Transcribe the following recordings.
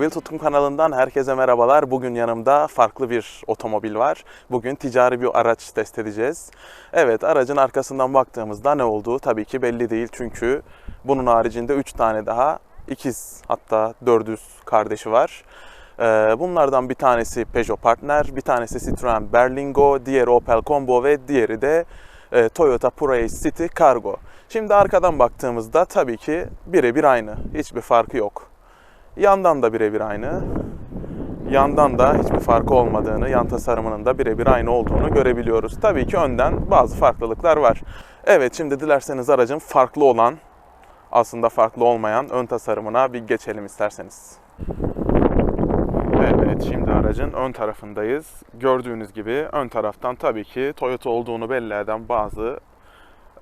Otomobil Tutkum kanalından herkese merhabalar. Bugün yanımda farklı bir otomobil var. Bugün ticari bir araç test edeceğiz. Evet aracın arkasından baktığımızda ne olduğu tabii ki belli değil. Çünkü bunun haricinde 3 tane daha ikiz hatta dördüz kardeşi var. Ee, Bunlardan bir tanesi Peugeot Partner, bir tanesi Citroen Berlingo, diğeri Opel Combo ve diğeri de e, Toyota Prius City Cargo. Şimdi arkadan baktığımızda tabii ki birebir aynı. Hiçbir farkı yok. Yandan da birebir aynı. Yandan da hiçbir farkı olmadığını, yan tasarımının da birebir aynı olduğunu görebiliyoruz. Tabii ki önden bazı farklılıklar var. Evet şimdi dilerseniz aracın farklı olan, aslında farklı olmayan ön tasarımına bir geçelim isterseniz. Evet, şimdi aracın ön tarafındayız. Gördüğünüz gibi ön taraftan tabii ki Toyota olduğunu belli eden bazı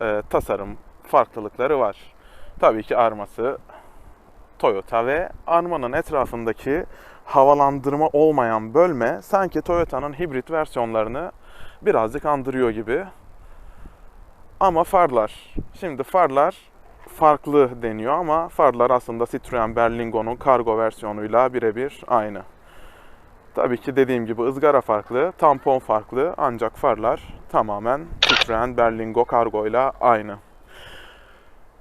e, tasarım farklılıkları var. Tabii ki arması Toyota ve armanın etrafındaki havalandırma olmayan bölme sanki Toyota'nın hibrit versiyonlarını birazcık andırıyor gibi. Ama farlar. Şimdi farlar farklı deniyor ama farlar aslında Citroen Berlingo'nun kargo versiyonuyla birebir aynı. Tabii ki dediğim gibi ızgara farklı, tampon farklı ancak farlar tamamen Citroen Berlingo kargo ile aynı.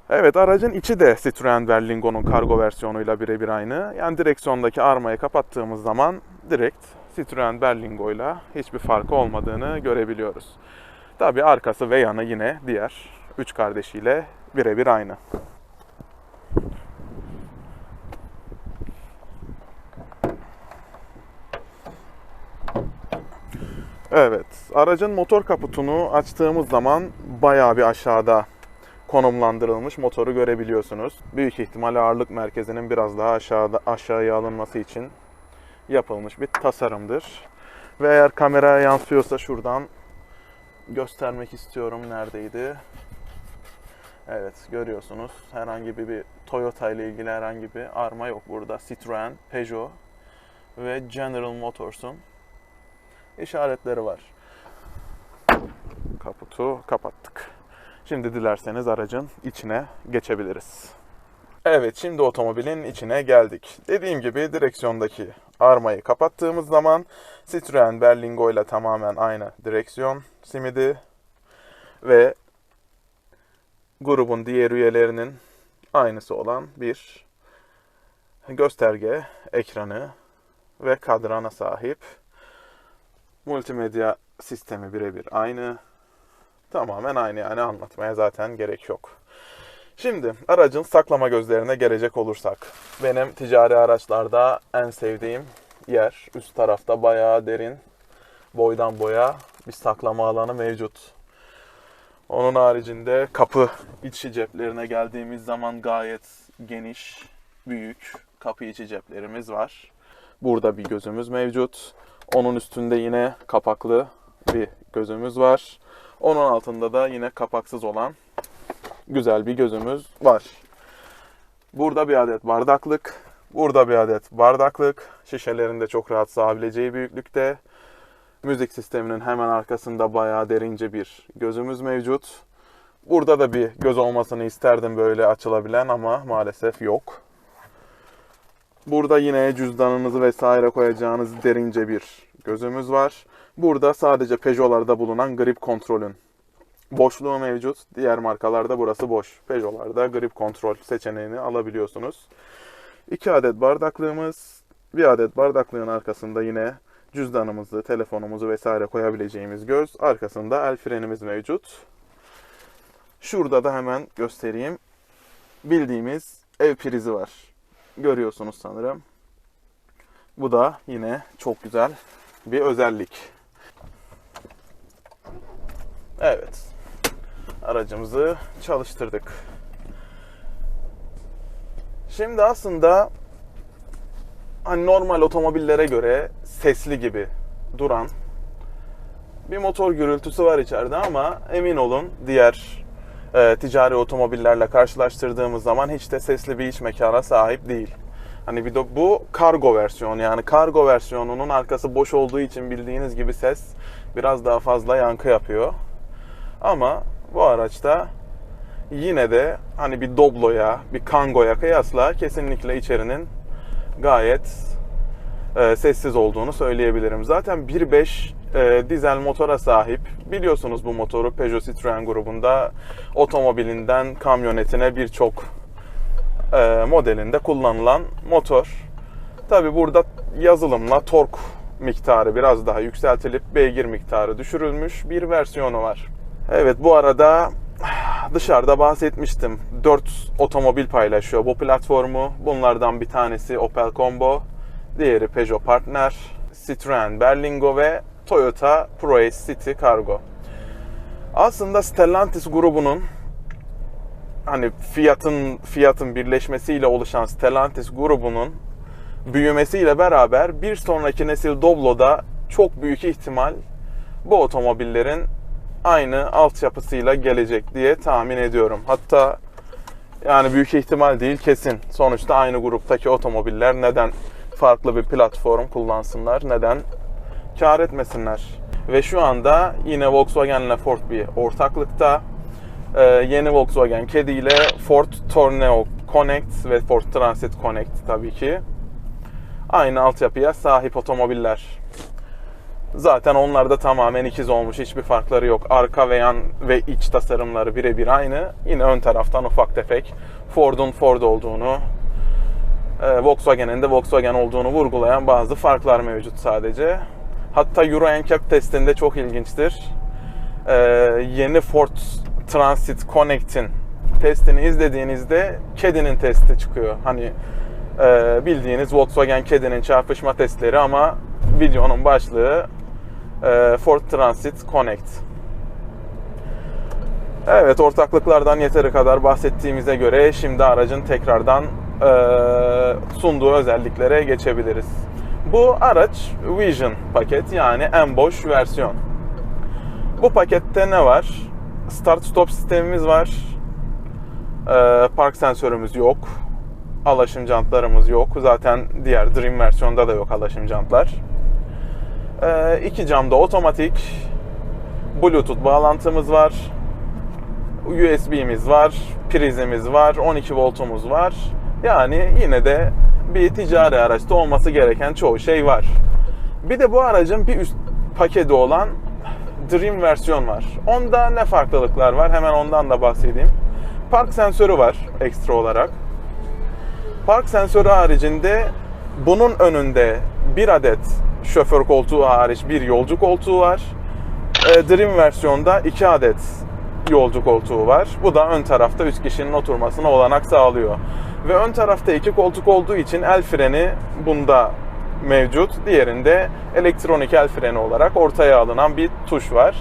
Evet aracın içi de Citroen Berlingo'nun kargo versiyonuyla birebir aynı. Yani direksiyondaki armayı kapattığımız zaman direkt Citroen Berlingo ile hiçbir farkı olmadığını görebiliyoruz. Tabii arkası ve yanı yine diğer üç kardeşiyle birebir aynı. Evet, aracın motor kaputunu açtığımız zaman bayağı bir aşağıda konumlandırılmış motoru görebiliyorsunuz. Büyük ihtimal ağırlık merkezinin biraz daha aşağıda aşağıya alınması için yapılmış bir tasarımdır. Ve eğer kameraya yansıyorsa şuradan göstermek istiyorum neredeydi. Evet görüyorsunuz herhangi bir, bir Toyota ile ilgili herhangi bir arma yok burada. Citroen, Peugeot ve General Motors'un işaretleri var. Kaputu kapattık. Şimdi dilerseniz aracın içine geçebiliriz. Evet şimdi otomobilin içine geldik. Dediğim gibi direksiyondaki armayı kapattığımız zaman Citroen Berlingo ile tamamen aynı direksiyon simidi ve grubun diğer üyelerinin aynısı olan bir gösterge ekranı ve kadrana sahip. Multimedya sistemi birebir aynı. Tamamen aynı yani anlatmaya zaten gerek yok. Şimdi aracın saklama gözlerine gelecek olursak. Benim ticari araçlarda en sevdiğim yer üst tarafta bayağı derin boydan boya bir saklama alanı mevcut. Onun haricinde kapı içi ceplerine geldiğimiz zaman gayet geniş, büyük kapı içi ceplerimiz var. Burada bir gözümüz mevcut. Onun üstünde yine kapaklı bir gözümüz var. Onun altında da yine kapaksız olan güzel bir gözümüz var. Burada bir adet bardaklık, burada bir adet bardaklık. Şişelerin de çok rahat sığabileceği büyüklükte. Müzik sisteminin hemen arkasında bayağı derince bir gözümüz mevcut. Burada da bir göz olmasını isterdim böyle açılabilen ama maalesef yok. Burada yine cüzdanınızı vesaire koyacağınız derince bir gözümüz var. Burada sadece Peugeot'larda bulunan grip kontrolün boşluğu mevcut. Diğer markalarda burası boş. Peugeot'larda grip kontrol seçeneğini alabiliyorsunuz. 2 adet bardaklığımız, bir adet bardaklığın arkasında yine cüzdanımızı, telefonumuzu vesaire koyabileceğimiz göz. Arkasında el frenimiz mevcut. Şurada da hemen göstereyim. Bildiğimiz ev prizi var. Görüyorsunuz sanırım. Bu da yine çok güzel bir özellik. Evet. Aracımızı çalıştırdık. Şimdi aslında hani normal otomobillere göre sesli gibi duran bir motor gürültüsü var içeride ama emin olun diğer e, ticari otomobillerle karşılaştırdığımız zaman hiç de sesli bir iç mekana sahip değil. Hani bir de bu kargo versiyonu yani kargo versiyonunun arkası boş olduğu için bildiğiniz gibi ses biraz daha fazla yankı yapıyor. Ama bu araçta yine de hani bir Doblo'ya, bir Kango'ya kıyasla kesinlikle içerinin gayet e, sessiz olduğunu söyleyebilirim. Zaten 1.5 e, dizel motora sahip. Biliyorsunuz bu motoru Peugeot Citroen grubunda otomobilinden kamyonetine birçok modelinde kullanılan motor. Tabi burada yazılımla tork miktarı biraz daha yükseltilip beygir miktarı düşürülmüş bir versiyonu var. Evet bu arada dışarıda bahsetmiştim. 4 otomobil paylaşıyor bu platformu. Bunlardan bir tanesi Opel Combo, diğeri Peugeot Partner, Citroen Berlingo ve Toyota ProAce City Cargo. Aslında Stellantis grubunun hani Fiat'ın Fiat'ın birleşmesiyle oluşan Stellantis grubunun büyümesiyle beraber bir sonraki nesil Doblo'da çok büyük ihtimal bu otomobillerin aynı altyapısıyla gelecek diye tahmin ediyorum. Hatta yani büyük ihtimal değil kesin. Sonuçta aynı gruptaki otomobiller neden farklı bir platform kullansınlar, neden kar etmesinler. Ve şu anda yine Volkswagen ile Ford bir ortaklıkta. Ee, yeni Volkswagen Caddy ile Ford Tourneo Connect ve Ford Transit Connect tabii ki aynı altyapıya sahip otomobiller. Zaten onlar da tamamen ikiz olmuş. Hiçbir farkları yok. Arka ve yan ve iç tasarımları birebir aynı. Yine ön taraftan ufak tefek Ford'un Ford olduğunu, e, Volkswagen'in de Volkswagen olduğunu vurgulayan bazı farklar mevcut sadece. Hatta Euro NCAP testinde çok ilginçtir. E, yeni Ford Transit Connect'in testini izlediğinizde kedinin testi çıkıyor. Hani e, bildiğiniz Volkswagen kedinin çarpışma testleri ama videonun başlığı e, Ford Transit Connect. Evet ortaklıklardan yeteri kadar bahsettiğimize göre şimdi aracın tekrardan e, sunduğu özelliklere geçebiliriz. Bu araç Vision paket yani en boş versiyon. Bu pakette ne var? Start stop sistemimiz var. E, park sensörümüz yok. Alaşım jantlarımız yok. Zaten diğer Dream versiyonda da yok alaşım jantlar. E, iki camda otomatik. Bluetooth bağlantımız var. USB'miz var, prizimiz var, 12 voltumuz var. Yani yine de bir ticari araçta olması gereken çoğu şey var. Bir de bu aracın bir üst paketi olan Dream versiyon var. Onda ne farklılıklar var? Hemen ondan da bahsedeyim. Park sensörü var ekstra olarak. Park sensörü haricinde bunun önünde bir adet şoför koltuğu hariç bir yolcu koltuğu var. E, Dream versiyonda iki adet yolcu koltuğu var. Bu da ön tarafta üst kişinin oturmasına olanak sağlıyor. Ve ön tarafta iki koltuk olduğu için el freni bunda mevcut. Diğerinde elektronik el freni olarak ortaya alınan bir tuş var.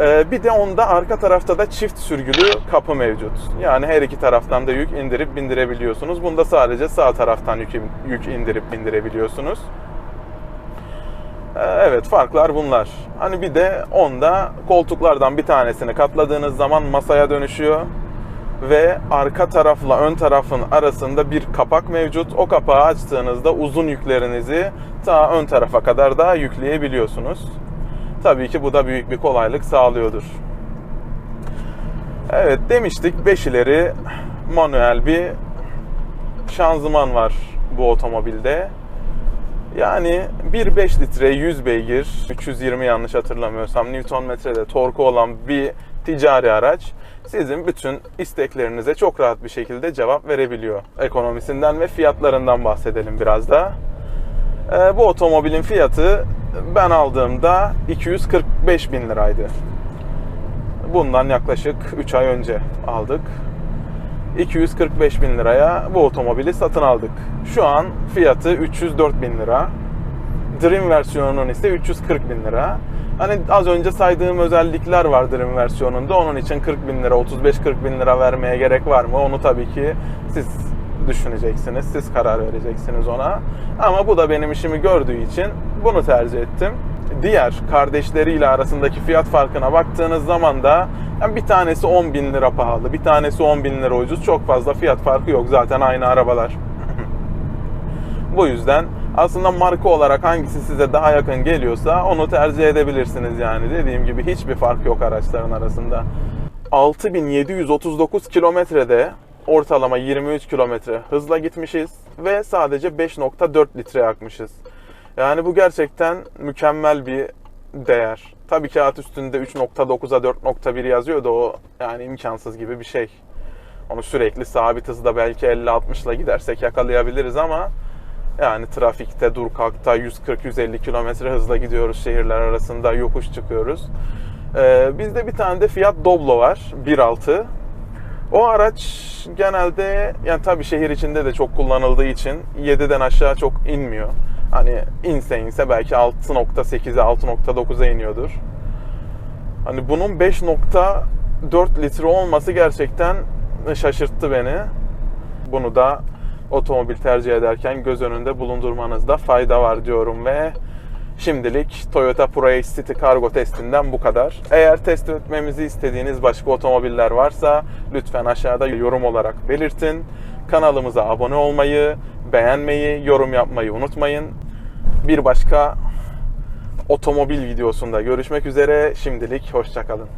Ee, bir de onda arka tarafta da çift sürgülü kapı mevcut. Yani her iki taraftan da yük indirip bindirebiliyorsunuz. Bunda sadece sağ taraftan yük, indirip bindirebiliyorsunuz. Ee, evet farklar bunlar. Hani bir de onda koltuklardan bir tanesini katladığınız zaman masaya dönüşüyor ve arka tarafla ön tarafın arasında bir kapak mevcut. O kapağı açtığınızda uzun yüklerinizi ta ön tarafa kadar da yükleyebiliyorsunuz. Tabii ki bu da büyük bir kolaylık sağlıyordur. Evet demiştik 5 ileri manuel bir şanzıman var bu otomobilde. Yani 1.5 litre 100 beygir 320 yanlış hatırlamıyorsam Newton metrede torku olan bir ticari araç sizin bütün isteklerinize çok rahat bir şekilde cevap verebiliyor. Ekonomisinden ve fiyatlarından bahsedelim biraz da. Ee, bu otomobilin fiyatı ben aldığımda 245 bin liraydı. Bundan yaklaşık 3 ay önce aldık. 245 bin liraya bu otomobili satın aldık. Şu an fiyatı 304 bin lira. Dream versiyonunun ise 340 bin lira. Hani az önce saydığım özellikler var Dream versiyonunda. Onun için 40 bin lira, 35-40 bin lira vermeye gerek var mı? Onu tabii ki siz düşüneceksiniz. Siz karar vereceksiniz ona. Ama bu da benim işimi gördüğü için bunu tercih ettim. Diğer kardeşleriyle arasındaki fiyat farkına baktığınız zaman da yani bir tanesi 10 bin lira pahalı, bir tanesi 10 bin lira ucuz. Çok fazla fiyat farkı yok zaten aynı arabalar. bu yüzden aslında marka olarak hangisi size daha yakın geliyorsa onu tercih edebilirsiniz yani. Dediğim gibi hiçbir fark yok araçların arasında. 6739 kilometrede ortalama 23 kilometre hızla gitmişiz ve sadece 5.4 litre yakmışız. Yani bu gerçekten mükemmel bir değer. Tabii kağıt üstünde 3.9'a 4.1 yazıyor da o yani imkansız gibi bir şey. Onu sürekli sabit hızda belki 50-60 ile gidersek yakalayabiliriz ama yani trafikte dur kalkta 140-150 kilometre hızla gidiyoruz şehirler arasında yokuş çıkıyoruz. Ee, bizde bir tane de Fiat Doblo var 1.6. O araç genelde yani tabii şehir içinde de çok kullanıldığı için 7'den aşağı çok inmiyor. Hani inse inse belki 6.8'e 6.9'a iniyordur. Hani bunun 5.4 litre olması gerçekten şaşırttı beni. Bunu da otomobil tercih ederken göz önünde bulundurmanızda fayda var diyorum ve şimdilik Toyota Prius City Cargo testinden bu kadar. Eğer test etmemizi istediğiniz başka otomobiller varsa lütfen aşağıda yorum olarak belirtin. Kanalımıza abone olmayı, beğenmeyi, yorum yapmayı unutmayın. Bir başka otomobil videosunda görüşmek üzere. Şimdilik hoşçakalın.